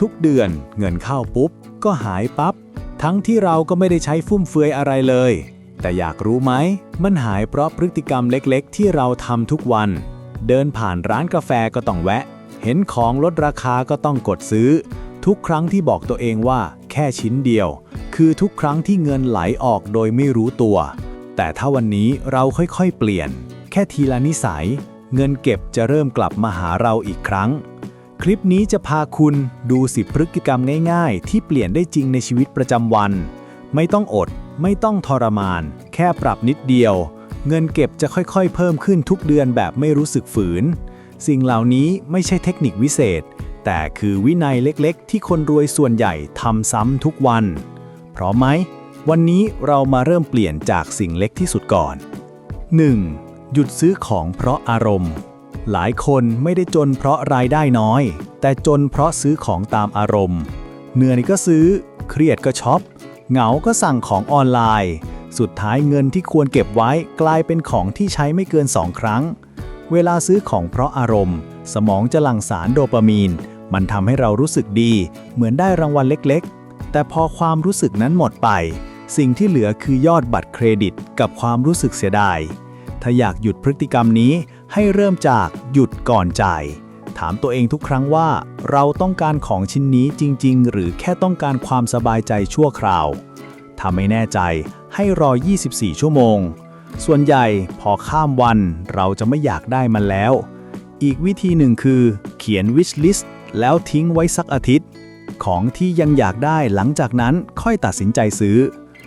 ทุกเดือนเงินเข้าปุ๊บ ก็หายปับ๊บ ทั้งที่เราก็ไม่ได้ใช้ฟุ่มเฟือยอะไรเลย แต่อยากรู้ไหม มันหายเพราะพฤติกรรมเล็กๆ ที่เราทำทุกวัน เดินผ่านร้านกาแฟก็ต้องแวะ เห็นของลดราคาก็ต้องกดซื้อ ทุกครั้งที่บอกตัวเองว่า แค่ชิ้นเดียว คือทุกครั้งที่เงินไหลออกโดยไม่รู้ตัว แต่ถ้าวันนี้เราค่อยๆ เปลี่ยน แค่ทีละนิสัย เงินเก็บจะเริ่มกลับมาหาเราอีกครั้ง คลิปนี้จะพาคุณดูสิพฤติกรรมง่าย ๆ ที่เปลี่ยนได้จริงในชีวิตประจำวัน ไม่ต้องอด ไม่ต้องทรมาน แค่ปรับนิดเดียว เงินเก็บจะค่อยๆ เพิ่มขึ้นทุกเดือนแบบไม่รู้สึกฝืน สิ่งเหล่านี้ไม่ใช่เทคนิควิเศษ แต่คือวินัยเล็กๆ ที่คนรวยส่วนใหญ่ทำซ้ำทุกวัน พร้อมไหม วันนี้เรามาเริ่มเปลี่ยนจากสิ่งเล็กที่สุดก่อน 1. หยุดซื้อของเพราะอารมณ์ หลายคนไม่ได้จนเพราะรายได้น้อย แต่จนเพราะซื้อของตามอารมณ์ เหนื่อยก็ซื้อ เครียดก็ช็อป เหงาก็สั่งของออนไลน์ สุดท้ายเงินที่ควรเก็บไว้กลายเป็นของที่ใช้ไม่เกินสองครั้ง เวลาซื้อของเพราะอารมณ์ สมองจะหลั่งสารโดปามีน มันทำให้เรารู้สึกดี เหมือนได้รางวัลเล็กๆ แต่พอความรู้สึกนั้นหมดไป สิ่งที่เหลือคือยอดบัตรเครดิตกับความรู้สึกเสียดายถ้าอยากหยุดพฤติกรรมนี้ ให้เริ่มจากหยุดก่อนจ่าย ถามตัวเองทุกครั้งว่า เราต้องการของชิ้นนี้จริง ๆ หรือแค่ต้องการความสบายใจชั่วคราว ถ้าไม่แน่ใจให้รอ 24 ชั่วโมง ส่วนใหญ่พอข้ามวันเราจะไม่อยากได้มันแล้ว อีกวิธีหนึ่งคือ เขียน wish list แล้วทิ้งไว้สักอาทิตย์ ของที่ยังอยากได้หลังจากนั้นค่อยตัดสินใจซื้อ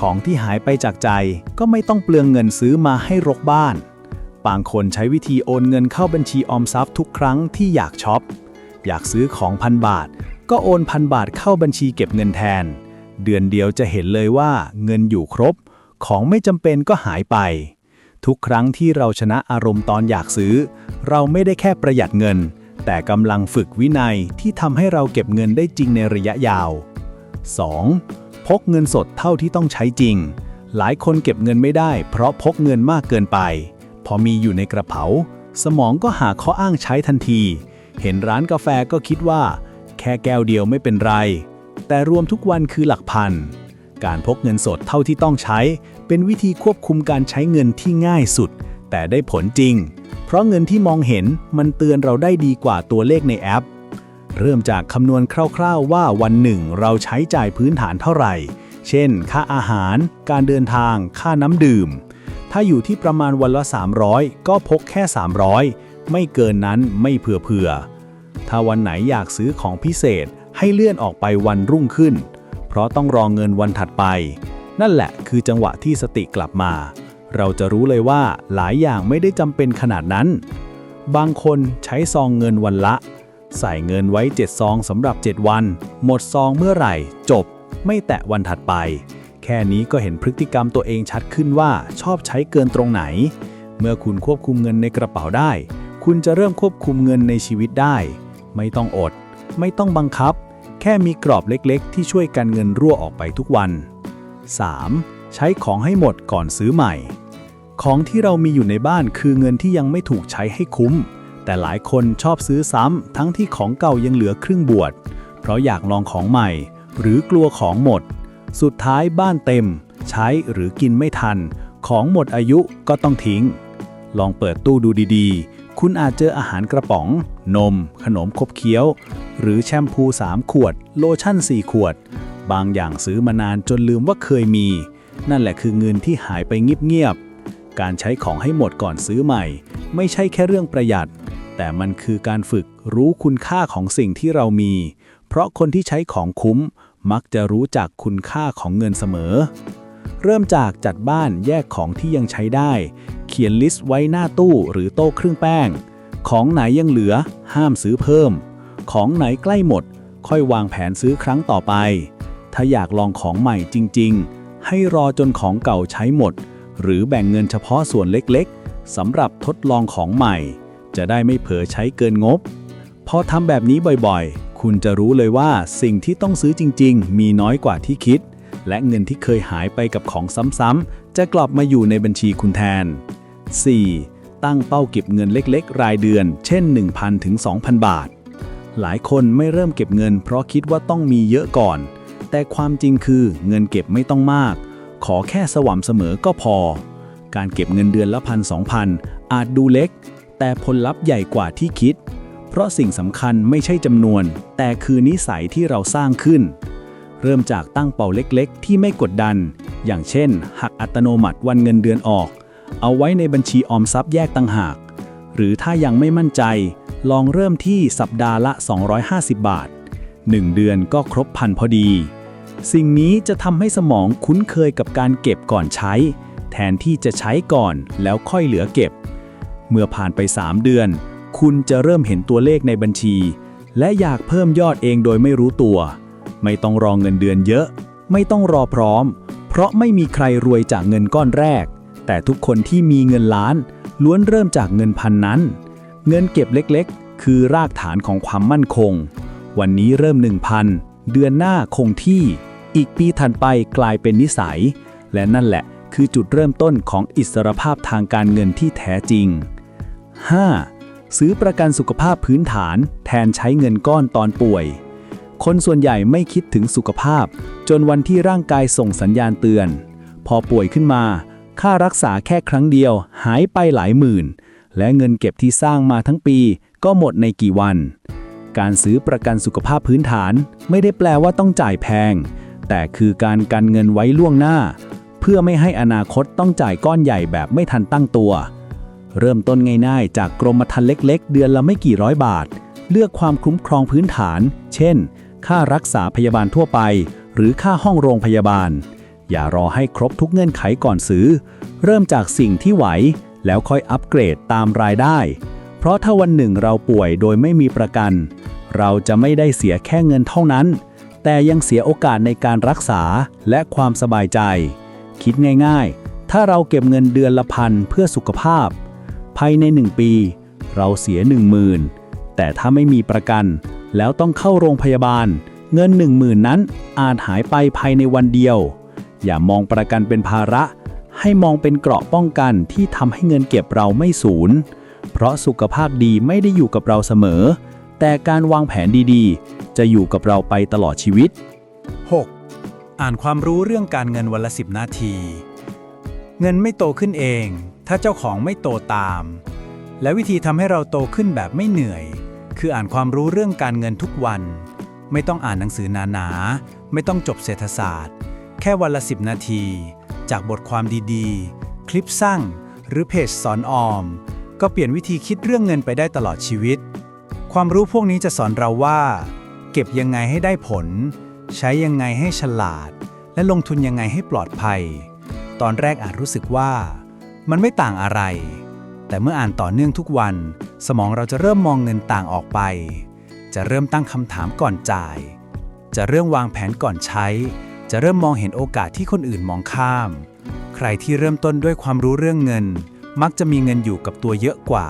ของที่หายไปจากใจก็ไม่ต้องเปลืองเงินซื้อมาให้รกบ้าน บางคนใช้วิธีโอนเงินเข้าบัญชีออมทรัพย์ทุกครั้งที่อยากช็อป อยากซื้อของพันบาท ก็โอนพันบาทเข้าบัญชีเก็บเงินแทน เดือนเดียวจะเห็นเลยว่าเงินอยู่ครบ ของไม่จำเป็นก็หายไป ทุกครั้งที่เราชนะอารมณ์ตอนอยากซื้อ เราไม่ได้แค่ประหยัดเงิน แต่กำลังฝึกวินัยที่ทำให้เราเก็บเงินได้จริงในระยะยาว 2. พกเงินสดเท่าที่ต้องใช้จริง หลายคนเก็บเงินไม่ได้ เพราะพกเงินมากเกินไป อมีอยู่ในกระเป๋า สมองก็หาข้ออ้างใช้ทันที เห็นร้านกาแฟก็คิดว่า แค่แก้วเดียวไม่เป็นไร แต่รวมทุกวันคือหลักพัน การพกเงินสดเท่าที่ต้องใช้ เป็นวิธีควบคุมการใช้เงินที่ง่ายสุด แต่ได้ผลจริง เพราะเงินที่มองเห็นมันเตือนเราได้ดีกว่าตัวเลขในแอป เริ่มจากคำนวณคร่าวๆ ว่าวันหนึ่งเราใช้จ่ายพื้นฐานเท่าไหร่ เช่น ค่าอาหาร การเดินทาง ค่าน้ำดื่ม ถ้าอยู่ที่ประมาณวันละ 300 ก็พกแค่ 300 ไม่เกินนั้นไม่เผื่อๆ ถ้าวันไหนอยากซื้อของพิเศษให้เลื่อนออกไปวันรุ่งขึ้น เพราะต้องรองเงินวันถัดไป นั่นแหละคือจังหวะที่สติกลับมา เราจะรู้เลยว่าหลายอย่างไม่ได้จำเป็นขนาดนั้น บางคนใช้ซองเงินวันละ ใส่เงินไว้ 7 ซองสำหรับ 7 วัน หมดซองเมื่อไหร่ จบ ไม่แตะวันถัดไป แค่นี้ก็เห็นพฤติกรรมตัวเองชัดขึ้นว่าชอบใช้เกินตรงไหน เมื่อคุณควบคุมเงินในกระเป๋าได้ คุณจะเริ่มควบคุมเงินในชีวิตได้ ไม่ต้องอด ไม่ต้องบังคับ แค่มีกรอบเล็กๆ ที่ช่วยกันเงินรั่วออกไปทุกวัน 3. ใช้ของให้หมดก่อนซื้อใหม่ ของที่เรามีอยู่ในบ้านคือเงินที่ยังไม่ถูกใช้ให้คุ้ม แต่หลายคนชอบซื้อซ้ำทั้งที่ของเก่ายังเหลือครึ่งบวช เพราะอยากลองของใหม่ หรือกลัวของหมด สุดท้ายบ้านเต็ม ใช้หรือกินไม่ทัน ของหมดอายุก็ต้องทิ้ง ลองเปิดตู้ดูดีๆ คุณอาจเจออาหารกระป๋อง นม ขนมขบเคี้ยว หรือแชมพู 3 ขวด โลชั่น 4 ขวด บางอย่างซื้อมานานจนลืมว่าเคยมี นั่นแหละคือเงินที่หายไปเงียบๆการใช้ของให้หมดก่อนซื้อใหม่ ไม่ใช่แค่เรื่องประหยัด แต่มันคือการฝึกรู้คุณค่าของสิ่งที่เรามี เพราะคนที่ใช้ของคุ้ม มักจะรู้จักคุณค่าของเงินเสมอ เริ่มจากจัดบ้านแยกของที่ยังใช้ได้ เขียนลิสต์ไว้หน้าตู้หรือโต๊ะเครื่องแป้ง ของไหนยังเหลือ ห้ามซื้อเพิ่ม ของไหนใกล้หมด ค่อยวางแผนซื้อครั้งต่อไป ถ้าอยากลองของใหม่จริง ๆ ให้รอจนของเก่าใช้หมด หรือแบ่งเงินเฉพาะส่วนเล็กๆสำหรับทดลองของใหม่ จะได้ไม่เผลอใช้เกินงบ พอทำแบบนี้บ่อยๆ คุณจะรู้เลยว่าสิ่งที่ต้องซื้อจริง ๆ มีน้อยกว่าที่คิด และเงินที่เคยหายไปกับของซ้ำๆจะกลับมาอยู่ในบัญชีคุณแทน 4. ตั้งเป้าเก็บเงินเล็กๆ รายเดือน เช่น 1,000 ถึง 2,000 บาท หลายคนไม่เริ่มเก็บเงิน เพราะคิดว่าต้องมีเยอะก่อน แต่ความจริงคือเงินเก็บไม่ต้องมาก ขอแค่สม่ำเสมอก็พอ การเก็บเงินเดือนละพันสองพันอาจดูเล็ก แต่ผลลัพธ์ใหญ่กว่าที่คิด เพราะสิ่งสำคัญไม่ใช่จำนวน แต่คือนิสัยที่เราสร้างขึ้น เริ่มจากตั้งเป้าเล็กๆ ที่ไม่กดดัน อย่างเช่น หักอัตโนมัติวันเงินเดือนออก เอาไว้ในบัญชีออมทรัพย์แยกต่างหาก หรือถ้ายังไม่มั่นใจ ลองเริ่มที่สัปดาห์ละ 250 บาท 1 เดือนก็ครบพันพอดี สิ่งนี้จะทำให้สมองคุ้นเคยกับการเก็บก่อนใช้ แทนที่จะใช้ก่อนแล้วค่อยเหลือเก็บ เมื่อผ่านไป 3 เดือน คุณจะเริ่มเห็นตัวเลขในบัญชี และอยากเพิ่มยอดเองโดยไม่รู้ตัว ไม่ต้องรองเงินเดือนเยอะ ไม่ต้องรอพร้อม เพราะไม่มีใครรวยจากเงินก้อนแรก แต่ทุกคนที่มีเงินล้าน ล้วนเริ่มจากเงินพันนั้น เงินเก็บเล็กๆ คือรากฐานของความมั่นคง วันนี้เริ่ม 1,000 เดือนหน้าคงที่ อีกปีถัดไปกลายเป็นนิสัย และนั่นแหละคือจุดเริ่มต้นของอิสรภาพทางการเงินที่แท้จริง 5. ซื้อประกันสุขภาพพื้นฐาน แทนใช้เงินก้อนตอนป่วย คนส่วนใหญ่ไม่คิดถึงสุขภาพ จนวันที่ร่างกายส่งสัญญาณเตือน พอป่วยขึ้นมา ค่ารักษาแค่ครั้งเดียวหายไปหลายหมื่น และเงินเก็บที่สร้างมาทั้งปี ก็หมดในกี่วัน การซื้อประกันสุขภาพพื้นฐาน ไม่ได้แปลว่าต้องจ่ายแพง แต่คือการกันเงินไว้ล่วงหน้า เพื่อไม่ให้อนาคตต้องจ่ายก้อนใหญ่แบบไม่ทันตั้งตัว เริ่มต้นง่ายๆ จากกรมธรรม์เล็ก ๆ เดือนละไม่กี่ร้อยบาท เลือกความคุ้มครองพื้นฐาน เช่น ค่ารักษาพยาบาลทั่วไป หรือค่าห้องโรงพยาบาล อย่ารอให้ครบทุกเงื่อนไขก่อนซื้อ เริ่มจากสิ่งที่ไหว แล้วค่อยอัปเกรดตามรายได้ เพราะถ้าวันหนึ่งเราป่วยโดยไม่มีประกัน เราจะไม่ได้เสียแค่เงินเท่านั้น แต่ยังเสียโอกาสในการรักษาและความสบายใจ คิดง่ายๆ ถ้าเราเก็บเงินเดือนละพันเพื่อสุขภาพ ภายใน 1 ปี เราเสีย 1 0,000 แต่ถ้าไม่มีประกัน แล้วต้องเข้าโรงพยาบาล เงิน 1 0,000 นั้นอาจหายไปภายในวันเดียว อย่ามองประกันเป็นภาระ ให้มองเป็นเกราะป้องกันที่ทำให้เงินเก็บเราไม่สูญ เพราะสุขภาพดีไม่ได้อยู่กับเราเสมอ แต่การวางแผนดีๆ จะอยู่กับเราไปตลอดชีวิต 6. อ่านความรู้เรื่องการเงินวันละ 10 นาที เงินไม่โตขึ้นเอง ถ้าเจ้าของไม่โตตาม และวิธีทำให้เราโตขึ้นแบบไม่เหนื่อย คืออ่านความรู้เรื่องการเงินทุกวัน ไม่ต้องอ่านหนังสือหนาๆ ไม่ต้องจบเศรษฐศาสตร์ แค่วันละ 10 นาที จากบทความดีๆ คลิปสั้นหรือเพจสอนออม ก็เปลี่ยนวิธีคิดเรื่องเงินไปได้ตลอดชีวิต ความรู้พวกนี้จะสอนเราว่า เก็บยังไงให้ได้ผล ใช้ยังไงให้ฉลาด และลงทุนยังไงให้ปลอดภัย ตอนแรกอาจรู้สึกว่า มันไม่ต่างอะไร แต่เมื่ออ่านต่อเนื่องทุกวัน สมองเราจะเริ่มมองเงินต่างออกไป จะเริ่มตั้งคำถามก่อนจ่าย จะเริ่มวางแผนก่อนใช้ จะเริ่มมองเห็นโอกาสที่คนอื่นมองข้าม ใครที่เริ่มต้นด้วยความรู้เรื่องเงิน มักจะมีเงินอยู่กับตัวเยอะกว่า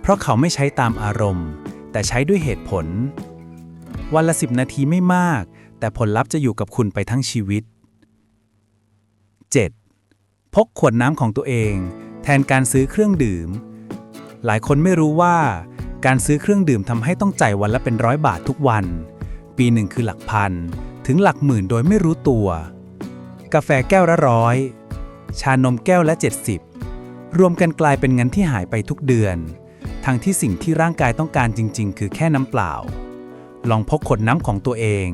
เพราะเขาไม่ใช้ตามอารมณ์ แต่ใช้ด้วยเหตุผล วันละ10นาทีไม่มาก แต่ผลลัพธ์จะอยู่กับคุณไปทั้งชีวิต 7. พกขวดน้ำของตัวเอง แทนการซื้อเครื่องดื่ม หลายคนไม่รู้ว่าการซื้อเครื่องดื่มทำให้ต้องจ่ายวันละเป็นร้อยบาททุกวัน ปีหนึ่งคือหลักพัน ถึงหลักหมื่นโดยไม่รู้ตัว กาแฟแก้วละร้อย ชานมแก้วละ 70 รวมกันกลายเป็นเงินที่หายไปทุกเดือน ทั้งที่สิ่งที่ร่างกายต้องการจริง ๆ คือแค่น้ำเปล่า ลองพกขวดน้ำของตัวเอง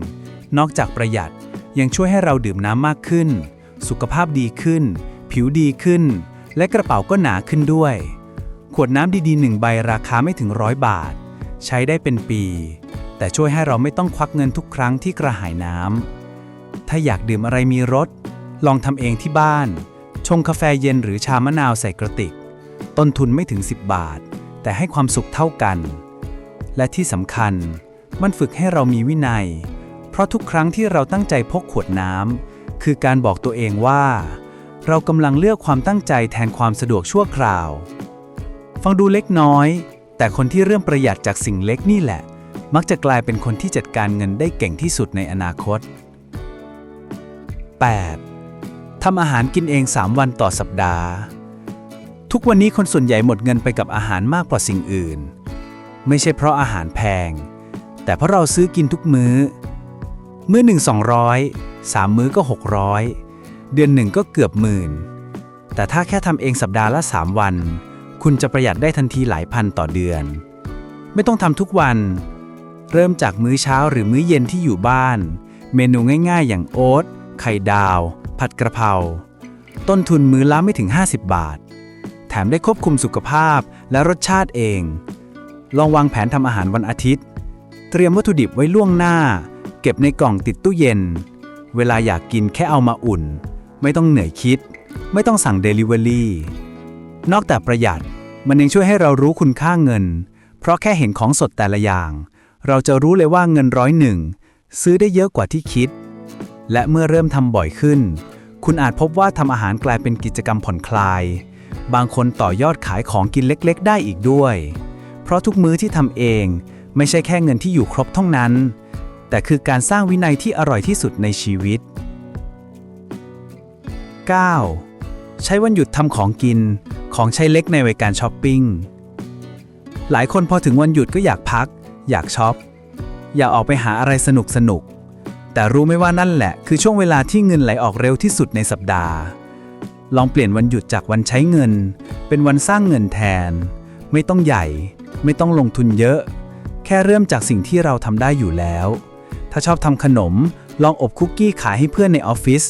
นอกจากประหยัดยังช่วยให้เราดื่มน้ำมากขึ้น สุขภาพดีขึ้น ผิวดีขึ้น และกระเป๋าก็หนาขึ้นด้วย ขวดน้ำดีๆหนึ่งใบราคาไม่ถึงร้อยบาท ใช้ได้เป็นปี แต่ช่วยให้เราไม่ต้องควักเงินทุกครั้งที่กระหายน้ำถ้าอยากดื่มอะไรมีรสลองทำเองที่บ้าน ชงกาแฟเย็นหรือชามะนาวใส่กระติก ต้นทุนไม่ถึง 10 บาท แต่ให้ความสุขเท่ากัน และที่สำคัญ มันฝึกให้เรามีวินัย เพราะทุกครั้งที่เราตั้งใจพกขวดน้ำคือการบอกตัวเองว่า เรากำลังเลือกความตั้งใจแทนความสะดวกชั่วคราว ฟังดูเล็กน้อย แต่คนที่เริ่มประหยัดจากสิ่งเล็กนี่แหละ มักจะกลายเป็นคนที่จัดการเงินได้เก่งที่สุดในอนาคต 8. ทำอาหารกินเอง 3 วันต่อสัปดาห์ ทุกวันนี้คนส่วนใหญ่หมดเงินไปกับอาหารมากกว่าสิ่งอื่น ไม่ใช่เพราะอาหารแพง แต่เพราะเราซื้อกินทุกมื้อ มื้อหนึ่งสองร้อยสามมื้อก็หกร้อย เดือนหนึ่งก็เกือบหมื่น แต่ถ้าแค่ทำเองสัปดาห์ละ 3 วัน คุณจะประหยัดได้ทันทีหลายพันต่อเดือน ไม่ต้องทำทุกวัน เริ่มจากมื้อเช้าหรือมื้อเย็นที่อยู่บ้าน เมนูง่ายๆ อย่างโอ๊ต ไข่ดาว ผัดกระเพรา ต้นทุนมื้อละไม่ถึง 50 บาท แถมได้ควบคุมสุขภาพและรสชาติเอง ลองวางแผนทำอาหารวันอาทิตย์ เตรียมวัตถุดิบไว้ล่วงหน้า เก็บในกล่องติดตู้เย็นเวลาอยากกินแค่เอามาอุ่น ไม่ต้องเหนื่อยคิด ไม่ต้องสั่ง Delivery นอกจากประหยัดมันยังช่วยให้เรารู้คุณค่าเงิน เพราะแค่เห็นของสดแต่ละอย่าง เราจะรู้เลยว่าเงินร้อยหนึ่งซื้อได้เยอะกว่าที่คิด และเมื่อเริ่มทำบ่อยขึ้น คุณอาจพบว่าทำอาหารกลายเป็นกิจกรรมผ่อนคลาย บางคนต่อยอดขายของกินเล็กๆ ได้อีกด้วย เพราะทุกมื้อที่ทำเองไม่ใช่แค่เงินที่อยู่ครบเท่านั้น แต่คือการสร้างวินัยที่อร่อยที่สุดในชีวิต 9. ใช้วันหยุดทำของกิน ของใช้เล็กในวัยการช้อปปิ้ง หลายคนพอถึงวันหยุดก็อยากพัก อยากช็อป อยากออกไปหาอะไรสนุกสนุก แต่รู้ไหมว่านั่นแหละ คือช่วงเวลาที่เงินไหลออกเร็วที่สุดในสัปดาห์ ลองเปลี่ยนวันหยุดจากวันใช้เงิน เป็นวันสร้างเงินแทน ไม่ต้องใหญ่ ไม่ต้องลงทุนเยอะ แค่เริ่มจากสิ่งที่เราทำได้อยู่แล้ว ถ้าชอบทำขนม ลองอบคุกกี้ขายให้เพื่อนในออฟฟิศ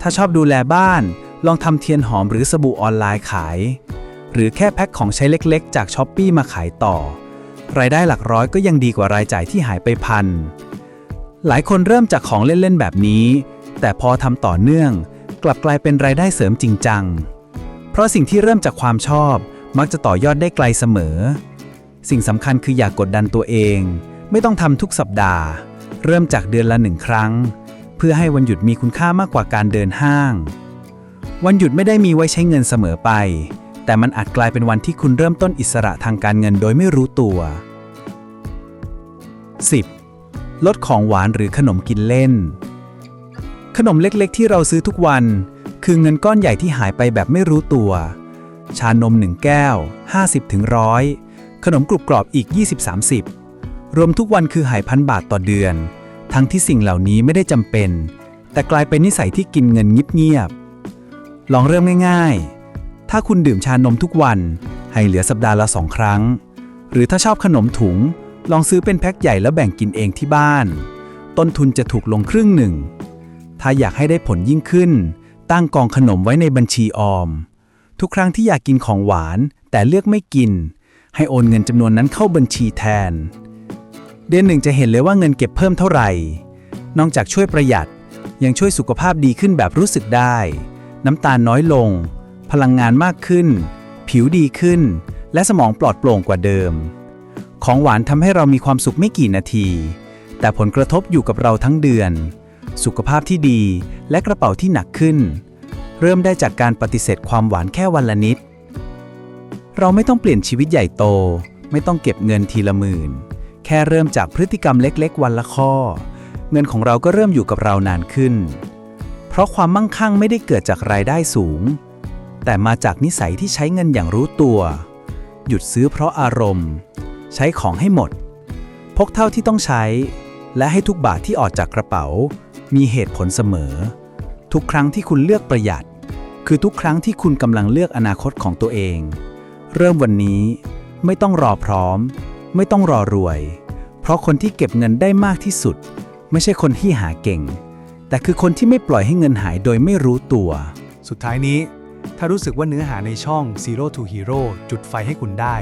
ถ้าชอบดูแลบ้าน ลองทำเทียนหอมหรือสบู่ออนไลน์ขาย หรือแค่แพ็คของใช้เล็กๆ จากช้อปปีมาขายต่อ รายได้หลักร้อยก็ยังดีกว่ารายจ่ายที่หายไปพัน หลายคนเริ่มจากของเล่นๆแบบนี้ แต่พอทำต่อเนื่อง กลับกลายเป็นรายได้เสริมจริงจัง เพราะสิ่งที่เริ่มจากความชอบมักจะต่อยอดได้ไกลเสมอ สิ่งสำคัญคืออย่ากกดดันตัวเอง ไม่ต้องทำทุกสัปดาห์ เริ่มจากเดือนละหนึ่งครั้ง เพื่อให้วันหยุดมีคุณค่ามากกว่าการเดินห้าง วันหยุดไม่ได้มีไว้ใช้เงินเสมอไป แต่มันอาจกลายเป็นวันที่คุณเริ่มต้นอิสระทางการเงินโดยไม่รู้ตัว 10. ลดของหวานหรือขนมกินเล่น ขนมเล็กๆ ที่เราซื้อทุกวัน คือเงินก้อนใหญ่ที่หายไปแบบไม่รู้ตัว ชานม1แก้ว50ถึงร้อยขนมกรุบกรอบอีก 20-30 รวมทุกวันคือหายพันบาทต่อเดือน ทั้งที่สิ่งเหล่านี้ไม่ได้จำเป็น แต่กลายเป็นนิสัยที่กินเงินเงียบๆลองเริ่มง่ายๆ ถ้าคุณดื่มชานมทุกวัน ให้เหลือสัปดาห์ละสองครั้ง หรือถ้าชอบขนมถุง ลองซื้อเป็นแพ็คใหญ่แล้วแบ่งกินเองที่บ้าน ต้นทุนจะถูกลงครึ่งหนึ่ง ถ้าอยากให้ได้ผลยิ่งขึ้น ตั้งกองขนมไว้ในบัญชีออม ทุกครั้งที่อยากกินของหวาน แต่เลือกไม่กิน ให้โอนเงินจำนวนนั้นเข้าบัญชีแทน เดือนหนึ่งจะเห็นเลยว่าเงินเก็บเพิ่มเท่าไหร่ นอกจากช่วยประหยัด ยังช่วยสุขภาพดีขึ้นแบบรู้สึกได้ น้ำตาลน้อยลง พลังงานมากขึ้น ผิวดีขึ้น และสมองปลอดโปร่งกว่าเดิม ของหวานทำให้เรามีความสุขไม่กี่นาที แต่ผลกระทบอยู่กับเราทั้งเดือน สุขภาพที่ดีและกระเป๋าที่หนักขึ้น เริ่มได้จากการปฏิเสธความหวานแค่วันละนิด เราไม่ต้องเปลี่ยนชีวิตใหญ่โต ไม่ต้องเก็บเงินทีละหมื่น ค่เริ่มจากพฤติกรรมเล็กๆ วันละข้อ เงินของเราก็เริ่มอยู่กับเรานานขึ้น เพราะความมั่งคั่งไม่ได้เกิดจากรายได้สูง แต่มาจากนิสัยที่ใช้เงินอย่างรู้ตัว หยุดซื้อเพราะอารมณ์ ใช้ของให้หมด พกเท่าที่ต้องใช้ และให้ทุกบาทที่ออกจากกระเป๋า มีเหตุผลเสมอ ทุกครั้งที่คุณเลือกประหยัด คือทุกครั้งที่คุณกำลังเลือกอนาคตของตัวเอง เริ่มวันนี้ไม่ต้องรอพร้อม ไม่ต้องรอรวย ราะคนที่เก็บเงินได้มากที่สุด ไม่ใช่คนที่หาเก่ง แต่คือคนที่ไม่ปล่อยให้เงินหายโดยไม่รู้ตัว สุดท้ายนี้ ถ้ารู้สึกว่าเนื้อหาในช่อง Zero to Hero จุดไฟให้คุณได้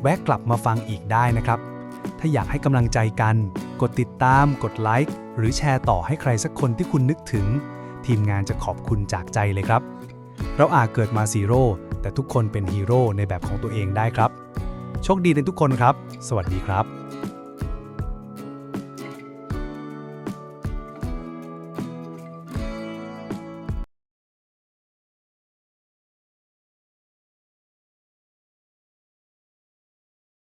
แวะกลับมาฟังอีกได้นะครับ ถ้าอยากให้กำลังใจกัน กดติดตาม กดไลค์หรือแชร์ต่อให้ใครสักคนที่คุณนึกถึง ทีมงานจะขอบคุณจากใจเลยครับ เราอาจเกิดมาซีโร่แต่ทุกคนเป็นฮีโร่ในแบบของตัวเองได้ครับ โชคดีในทุกคนครับ สวัสดีครับ